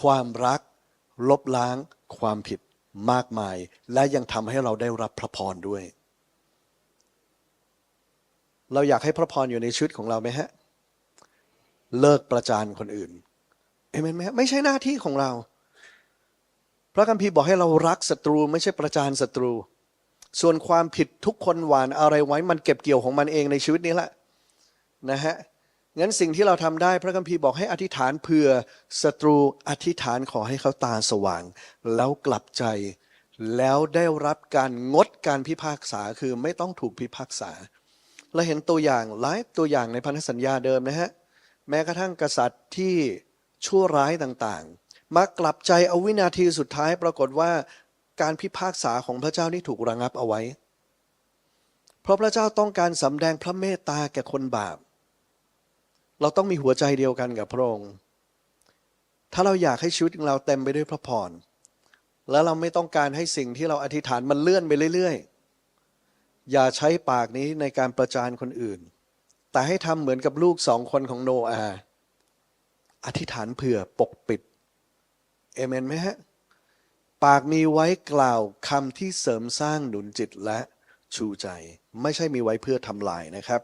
ความรักลบล้างความผิดมากมาย และยังทำให้เราได้รับพระพรด้วย เราอยากให้พระพรอยู่ในชีวิตของเราไหมฮะ เลิกประจานคนอื่นเอเมนไหมฮะไม่ใช่หน้าที่ของเรา พระคัมภีร์บอกให้เรารักศัตรูไม่ใช่ประจานศัตรู ส่วนความผิดทุกคนหวานอะไรไว้มันเก็บเกี่ยวของมันเองในชีวิตนี้แหละนะฮะ งั้นสิ่งที่เราทำได้พระคัมภีร์บอกให้อธิษฐานเผื่อศัตรูอธิษฐานขอให้เขาตาสว่าง แล้วกลับใจ แล้วได้รับการงดการพิพากษาคือไม่ต้องถูกพิพากษาเราเห็นตัวอย่างหลายตัวอย่างในพันธสัญญาเดิมนะฮะแม้กระทั่งกษัตริย์ที่ชั่วร้ายต่างๆ มากลับใจเอาวินาทีสุดท้ายปรากฏว่าการพิพากษาของพระเจ้านี่ถูกระงับเอาไว้ เพราะพระเจ้าต้องการสำแดงพระเมตตาแก่คนบาป เราต้องมีหัวใจเดียวกันกับพระองค์ ถ้าเราอยากให้ชีวิตของเราเต็มไปด้วยพระพร แล้วเราไม่ต้องการให้สิ่งที่เราอธิษฐานมันเลื่อนไปเรื่อย ๆ อย่าใช้ปากนี้ในการประจานคนอื่น แต่ให้ทำเหมือนกับลูกสองคนของโนอาห์อธิษฐานเผื่อปกปิด เอเมนไหมฮะ ปากมีไว้กล่าวคำที่เสริมสร้างหนุนจิตและชูใจ ไม่ใช่มีไว้เพื่อทำลายนะครับ